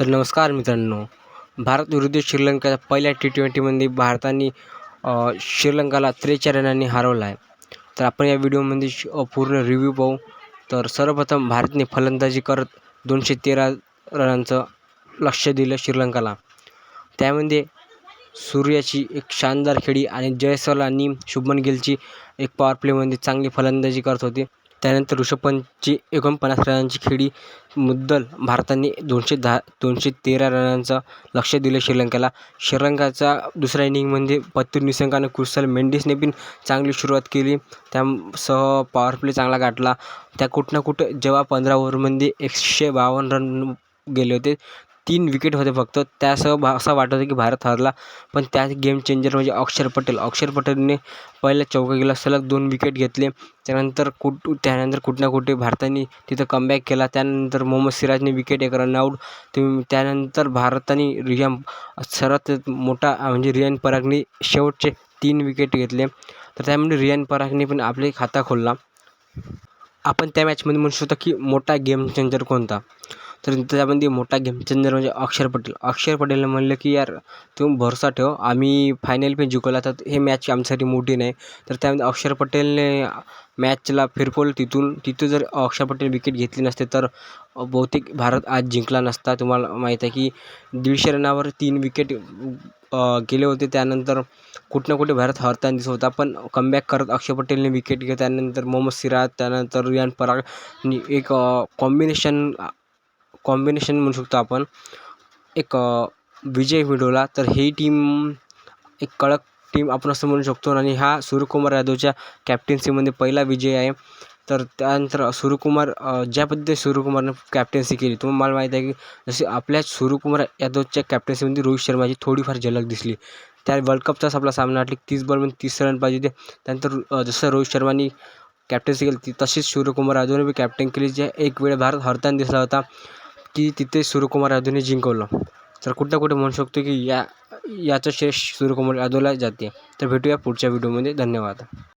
तर नमस्कार मित्रांनो भारत विरुद्ध श्रीलंकाच्या पहिल्या टी ट्वेंटीमध्ये भारताने श्रीलंकाला त्रेचार रनांनी हरवला आहे तर आपण या व्हिडिओमध्ये श- पूर्ण रिव्ह्यू पाहू. तर सर्वप्रथम भारतने फलंदाजी करत दोनशे तेरा रनांचं लक्ष दिलं श्रीलंकाला. त्यामध्ये सूर्याची एक शानदार खेळी आणि जयस्वाल आणि शुभमन गिलची एक पॉवर प्लेमध्ये चांगली फलंदाजी करत होती. त्यानंतर ऋषभ पंतची एकोणपन्नास रनांची खेळी मुद्दल भारताने दोनशे दहा दोनशे तेरा रनांचं लक्ष दिलं श्रीलंकेला. श्रीलंकाचा दुसऱ्या इनिंगमध्ये म्हणजे पत्ती निसंग आणि कुशल मेंडिसने पण चांगली सुरुवात केली. त्यासह पॉवर प्ले चांगला गाठला. त्या कुठं ना कुठं जेव्हा पंधरा ओव्हरमध्ये एकशे बावन्न रन गेले होते तीन विकेट होते फक्त. त्यासह भा असं वाटत होतं की भारत हरला. पण त्यात गेम चेंजर म्हणजे अक्षर पटेल. अक्षर पटेलने पहिल्या चौकाकीला सलग दोन विकेट घेतले. त्यानंतर कुठ त्यानंतर कुठं ना कुठे भारताने तिथं कमबॅक केला. त्यानंतर मोहम्मद सिराजने विकेट एक रन आऊट तुम्ही त्यानंतर भारताने रियाम सर्वात मोठा म्हणजे रियान परागने शेवटचे तीन विकेट घेतले. तर त्यामध्ये रियान परागने पण आपले खाता खोलला. आपण त्या मॅचमध्ये म्हणू शकतो की मोठा गेम चेंजर कोणता? तर त्यामध्ये मोठा गेम चेंजर म्हणजे अक्षर पटेल. अक्षर पटेलने म्हणलं की यार तुम्ही भरोसा ठेव. आम्ही फायनल पण जिंकवला तर हे मॅच आमच्यासाठी मोठी नाही. तर त्यामध्ये अक्षर पटेलने मॅचला फिरकवलं तिथून तिथं जर अक्षर पटेल विकेट घेतली नसते तर बहुतेक भारत आज जिंकला नसता. तुम्हाला माहीत आहे की दीडशे रनावर तीन विकेट गेले होते. त्यानंतर कुठं ना कुठे भारत हरताना दिसत होता. पण कमबॅक करत अक्षय पटेलने विकेट घेत त्यानंतर मोहम्मद सिराज त्यानंतर रियान पराग एक कॉम्बिनेशन कॉम्बिनेशन म्हणू शकतो आपण. एक विजय मिळवला तर ही टीम एक कडक टीम आपण असं म्हणू शकतो. आणि हा सूर्यकुमार यादवच्या कॅप्टन्सीमध्ये पहिला विजय आहे. तर त्यानंतर सूर्यकुमार ज्या पद्धतीने सूर्यकुमारनं कॅप्टन्सी केली तुम्हाला मला माहीत आहे की जसे आपल्या सूर्यकुमार यादवच्या कॅप्टन्सीमध्ये रोहित शर्माची थोडीफार झलक दिसली. त्या वर्ल्ड कपचाच आपला सामना वाटली तीस बॉलमध्ये तीस रन पाहिजे होते. त्यानंतर जसं रोहित शर्मानी कॅप्टन्सी केली ती तशीच सूर्यकुमार यादवने बी कॅप्टन केली जे एक वेळ भारत हरताना दिसला होता. की तिथे सूर्यकुमार यादवने जिंकवलं. तर कुठं कुठे म्हणू शकतो की या याचं श्रेय सूर्यकुमार यादवला जाते. तर भेटूया पुढच्या व्हिडिओमध्ये धन्यवाद.